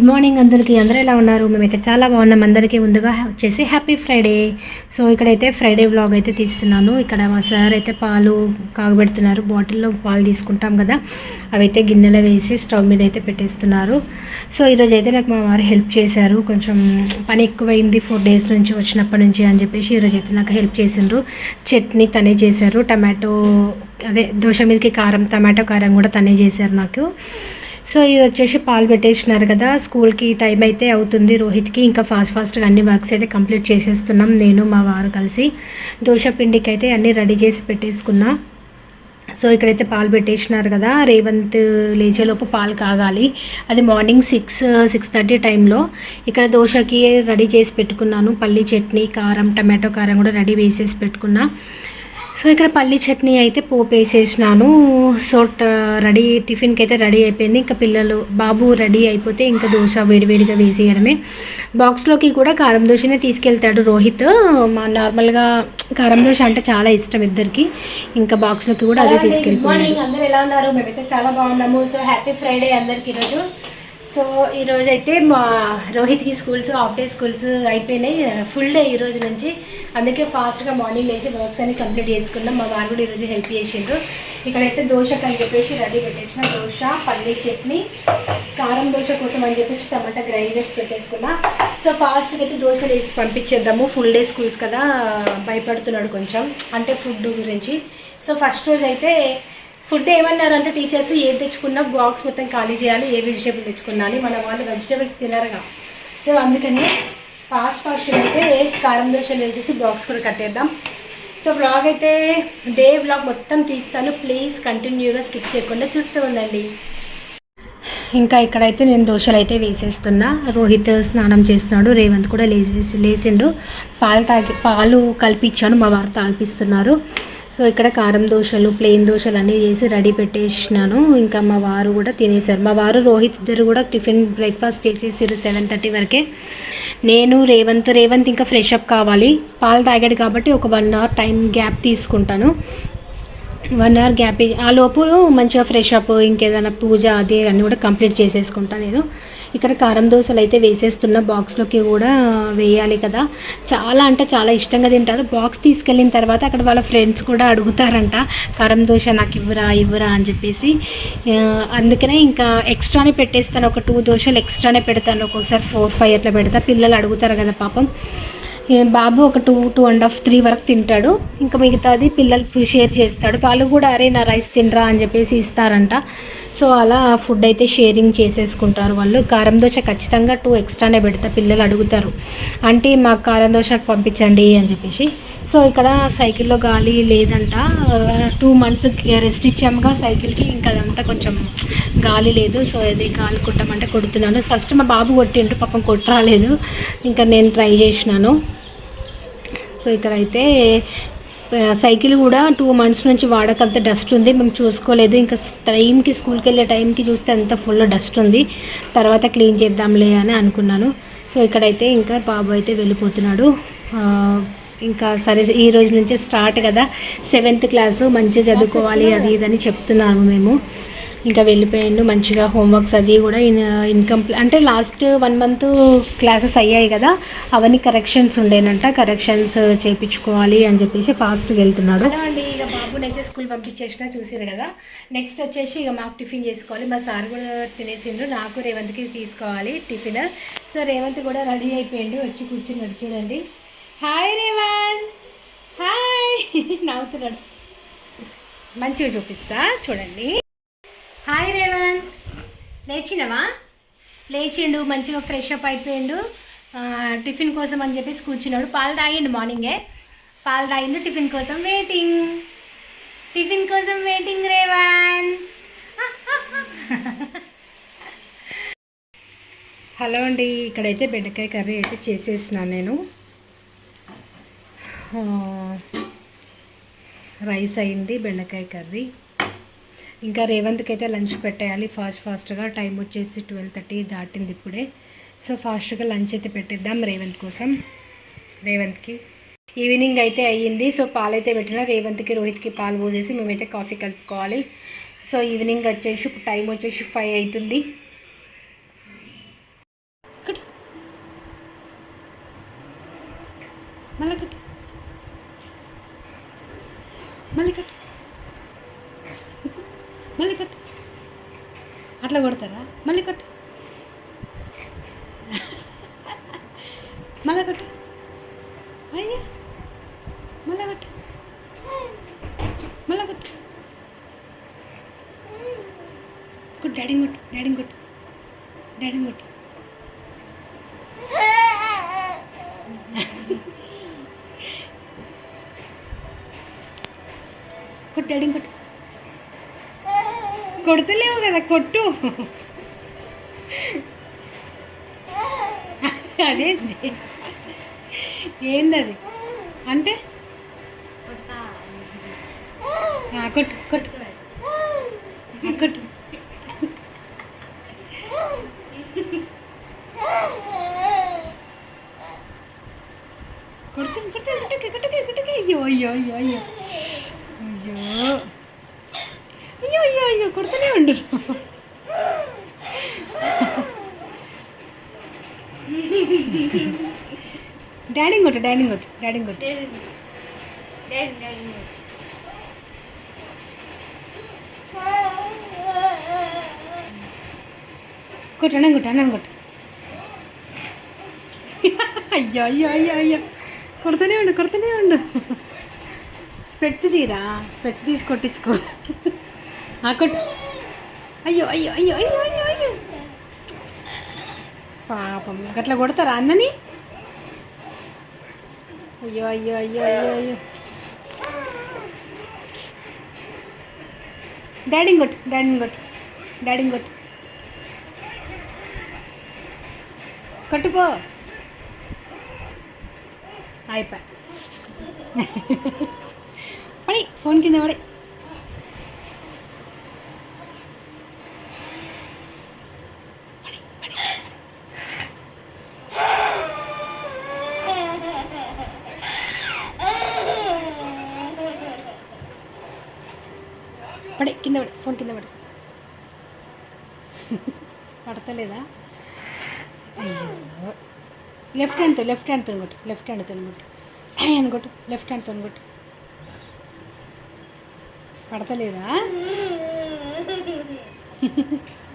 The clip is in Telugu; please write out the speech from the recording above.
గుడ్ మార్నింగ్ అందరికీ. అందరూ ఎలా ఉన్నారు? మేమైతే చాలా బాగున్నాం. అందరికీ ముందుగా వచ్చేసి హ్యాపీ ఫ్రైడే సో ఇక్కడైతే ఫ్రైడే వ్లాగ్ అయితే తీస్తున్నాను. ఇక్కడ మా సార్ అయితే పాలు కాగబెడుతున్నారు. బాటిల్లో పాలు తీసుకుంటాం కదా. అవైతే గిన్నెలో వేసి స్టవ్ మీద అయితే పెట్టేస్తున్నారు. సో ఈరోజు అయితే నాకు మా వారు హెల్ప్ చేశారు. కొంచెం పని ఎక్కువైంది. ఫోర్ డేస్ నుంచి వచ్చినప్పటి నుంచి అని చెప్పేసి ఈరోజు అయితే నాకు హెల్ప్ చేసిండ్రు. చట్నీ తనే చేశారు. టమాటో అదే దోశ మీదకి కారం టమాటో కారం కూడా తనే చేశారు నాకు. సో ఇది వచ్చేసి పాలు పెట్టేసినారు కదా స్కూల్కి టైం అయితే అవుతుంది రోహిత్కి. ఇంకా ఫాస్ట్ ఫాస్ట్గా అన్ని వర్క్స్ అయితే కంప్లీట్ చేసేస్తున్నాం నేను మా వారు కలిసి. దోశ పిండికి అయితే అన్నీ రెడీ చేసి పెట్టేసుకున్నా. సో ఇక్కడైతే పాలు పెట్టేసినారు కదా రేవంత్ లేచేలోపు పాలు కాగాలి. అది మార్నింగ్ సిక్స్ సిక్స్ థర్టీ టైంలో. ఇక్కడ దోశకి రెడీ చేసి పెట్టుకున్నాను. పల్లి చట్నీ కారం టమాటో కారం కూడా రెడీ వేసేసి పెట్టుకున్నా. సో ఇక్కడ పల్లి చట్నీ అయితే పోపు వేసేసినాను సో రెడీ టిఫిన్కి అయితే రెడీ అయిపోయింది. ఇంకా పిల్లలు బాబు రెడీ అయిపోతే ఇంకా దోశ వేడివేడిగా వేసేయడమే. బాక్స్లోకి కూడా కారం దోశనే తీసుకెళ్తాడు రోహిత్. మా నార్మల్గా కారం దోశ అంటే చాలా ఇష్టం ఇద్దరికి. ఇంకా బాక్స్లోకి కూడా అదే తీసుకెళ్ళిపోయాడు. మార్నింగ్ అందరు ఎలా ఉన్నారు? మేమైతే చాలా బాగున్నాము. సో హ్యాపీ ఫ్రైడే అందరికి ఈరోజు. సో ఈరోజు అయితే మా రోహిత్కి స్కూల్స్ హాఫ్ డే స్కూల్స్ అయిపోయినాయి. ఫుల్ డే ఈ రోజు నుంచి. అందుకే ఫాస్ట్గా మార్నింగ్ లేచి వర్క్స్ అన్ని కంప్లీట్ చేసుకున్నాం. మా వారు కూడా ఈరోజు హెల్ప్ చేసిండ్రు. ఇక్కడైతే దోశకు అని చెప్పేసి రెడీ పెట్టేసిన. దోశ పల్లీ చట్నీ కారం దోశ కోసం అని చెప్పేసి టమాటా గ్రైండ్ చేసి పెట్టేసుకున్నా. సో ఫాస్ట్గా అయితే దోశ వేసి పంపించేద్దాము. ఫుల్ డే స్కూల్స్ కదా. భయపడుతున్నాడు కొంచెం. అంటే ఫుడ్ గురించి. సో ఫస్ట్ రోజు అయితే ఫుడ్ ఏమన్నారంటే టీచర్స్ ఏది తెచ్చుకున్నా బాక్స్ మొత్తం ఖాళీ చేయాలి ఏ వెజిటేబుల్ తెచ్చుకున్నా అని మన వాళ్ళు వెజిటేబుల్స్ తినరుగా. సో అందుకని ఫాస్ట్ ఫాస్ట్ అయితే కారం దోశలు వేసేసి బాక్స్ కూడా కట్టేద్దాం. సో బ్లాగ్ అయితే డే బ్లాగ్ మొత్తం తీస్తాను. ప్లీజ్ కంటిన్యూగా స్కిప్ చేయకుండా చూస్తూ ఉండండి. ఇంకా ఇక్కడైతే నేను దోశలు అయితే వేసేస్తున్నా. రోహిత్ స్నానం చేస్తున్నాడు. రేవంత్ కూడా లేచేసి లేచిండు. పాలు తాగి పాలు కలిపిచ్చాను. మా వారు తాగిపిస్తున్నారు. సో ఇక్కడ కారం దోశలు ప్లెయిన్ దోశలు అన్నీ చేసి రెడీ పెట్టేసినాను. ఇంకా మా వారు కూడా తినేశారు. మా వారు రోహిత్ ఇద్దరు కూడా టిఫిన్ బ్రేక్ఫాస్ట్ చేసేసారు సెవెన్ థర్టీ వరకే. నేను రేవంత్ రేవంత్ ఇంకా ఫ్రెష్ అప్ కావాలి. పాలు తాగాడు కాబట్టి ఒక వన్ అవర్ టైం గ్యాప్ తీసుకుంటాను. వన్ అవర్ గ్యాప్ ఆ లోపు మంచిగా ఫ్రెష్ అప్ ఇంకేదైనా పూజ అది అన్నీ కూడా కంప్లీట్ చేసేసుకుంటాను నేను. ఇక్కడ కారం దోశలు అయితే వేసేస్తున్న బాక్స్లోకి కూడా వేయాలి కదా. చాలా అంటే చాలా ఇష్టంగా తింటారు. బాక్స్ తీసుకెళ్ళిన తర్వాత అక్కడ వాళ్ళ ఫ్రెండ్స్ కూడా అడుగుతారంట కారం దోశ నాకు ఇవ్వరా ఇవ్వరా అని చెప్పేసి. అందుకనే ఇంకా ఎక్స్ట్రానే పెట్టేస్తాను. ఒక టూ దోశలు ఎక్స్ట్రానే పెడతాను. ఒక్కొక్కసారి ఫోర్ ఫైవ్ అట్లా పెడతా. పిల్లలు అడుగుతారు కదా పాపం. బాబు ఒక two two and half three వరకు తింటాడు. ఇంకా మిగతాది పిల్లలు షేర్ చేస్తాడు. వాళ్ళు కూడా అరే నా రైస్ తినరా అని చెప్పేసి ఇస్తారంట. సో అలా ఫుడ్ అయితే షేరింగ్ చేసేసుకుంటారు వాళ్ళు. కారం దోశ ఖచ్చితంగా టూ ఎక్స్ట్రానే పెడతా పిల్లలు అడుగుతారు. అంటే మాకు కారం దోశ పంపించండి అని చెప్పేసి. సో ఇక్కడ సైకిల్లో గాలి లేదంట. టూ మంత్స్ రెస్ట్ ఇచ్చాముగా సైకిల్కి ఇంకా అదంతా కొంచెం గాలి లేదు. సో అది గాలి కొట్టమంటే కొడుతున్నాను. ఫస్ట్ మా బాబు కొట్టిండు పాపం కొట్టరాలేదు. ఇంకా నేను ట్రై చేసినాను. సో ఇక్కడైతే సైకిల్ కూడా టూ మంత్స్ నుంచి వాడకంత డస్ట్ ఉంది. మేము చూసుకోలేదు. ఇంకా టైంకి స్కూల్కి వెళ్ళే టైంకి చూస్తే అంత ఫుల్ డస్ట్ ఉంది. తర్వాత క్లీన్ చేద్దాంలే అని అనుకున్నాను. సో ఇక్కడైతే ఇంకా బాబు అయితే వెళ్ళిపోతున్నాడు. ఇంకా సరే ఈ రోజు నుంచి స్టార్ట్ కదా. సెవెంత్ క్లాసు మంచిగా చదువుకోవాలి అది ఇది అని చెప్తున్నాము మేము. ఇంకా వెళ్ళిపోయిండు మంచిగా హోంవర్క్స్ అది కూడా ఇన్ ఇన్కంప్లీ అంటే లాస్ట్ వన్ మంత్ క్లాసెస్ అయ్యాయి కదా అవన్నీ కరెక్షన్స్ ఉండేనంట కరెక్షన్స్ చేయించుకోవాలి అని చెప్పేసి ఫాస్ట్గా వెళ్తున్నాడు. అండి ఇక బాబుని అయితే స్కూల్ పంపించేసిన చూసారు కదా నెక్స్ట్ వచ్చేసి ఇక మాకు టిఫిన్ చేసుకోవాలి మా సార్ కూడా తినేసిండు నాకు రేవంత్కి తీసుకోవాలి టిఫిన్. సో రేవంత్ కూడా రెడీ అయిపోయిండు వచ్చి కూర్చున్నాడు చూడండి. హాయ్ రేవంత్ హాయ్ నవ్వుతున్నాడు. మంచిగా చూపిస్తా చూడండి. లేచినవా? లేచిండు మంచిగా ఫ్రెష్ అప్ అయిపోయిండు. టిఫిన్ కోసం అని చెప్పేసి కూర్చున్నాడు. పాలు తాగిండు మార్నింగే పాలు తాగిండు టిఫిన్ కోసం వెయిటింగ్ టిఫిన్ కోసం వెయిటింగ్ రేవాన్. హలో అండి ఇక్కడైతే బెండకాయ కర్రీ అయితే చేసేసినాను నేను. రైస్ అయింది బెండకాయ కర్రీ. ఇంకా రేవంత్కి అయితే లంచ్ పెట్టేయాలి. ఫాస్ట్ ఫాస్ట్గా టైం వచ్చేసి ట్వెల్వ్ థర్టీ దాటింది ఇప్పుడే. సో ఫాస్ట్గా లంచ్ అయితే పెట్టిద్దాం రేవంత్ కోసం. రేవంత్కి ఈవినింగ్ అయితే అయ్యింది. సో పాలు అయితే పెట్టిన రేవంత్కి రోహిత్కి పాలు పోసేసి మేమైతే కాఫీ కలుపుకోవాలి. సో ఈవినింగ్ వచ్చేసి ఇప్పుడు టైం వచ్చేసి ఫైవ్ అవుతుంది మళ్ళీ అట్లా కొడతారా మళ్ళీ కొట్టు. మళ్ళీ కొట్టు. అయ్యా. మళ్ళీ కొట్టు. మళ్ళీ కొట్టు. కొట్టు డాడీ కొట్టు డాడీ కొట్టు. డాడీ కొట్టు. కొట్టు డాడీ కొట్టు. కొడతలేవు కదా కొట్టు. అదేంది? ఏంది అది అంటే కొట్టు కొట్టు. కొట్టు. కొడుతుంది కొడుతుంది కుట్టుకే కుట్టుకే కుట్టుకే. అయ్యో అయ్యో అయ్యో అయ్యో అయ్యో అయ్యో అయ్యో కొడుతూనే ఉండు డాడీ కొట్టు డాడీ కొట్టు డాడీ కొట్టు కొట్టు అన్నం కొట్టు అన్నం కొట్టు అయ్యో అయ్యో అయ్యో అయ్యో. కొడుతూనే ఉండు కొడుతూనే ఉండు. స్పెట్స్ తీరా? స్పెట్స్ తీసి కొట్టించుకో. కొట్టు. అయ్యో అయ్యో అయ్యో అయ్యో అయ్యో. పాపం. గట్లా కొడతారా అన్నని? అయ్యో అయ్యో అయ్యో అయ్యో అయ్యో. డాడీని కొట్టు డాడీని కొట్టు డాడీని కొట్టు. కట్టుపో అయిపోయి. పడి ఫోన్ కింద పడి, పడి. పడి కింద పడి ఫోన్ కింద పడి. పడతలేదా? అయ్యో. లెఫ్ట్ హ్యాండ్తో లెఫ్ట్ హ్యాండ్తో కొట్టు లెఫ్ట్ హ్యాండ్తో కొట్టు అని కొట్టు లెఫ్ట్ హ్యాండ్తో కొట్టు పడతలేదా?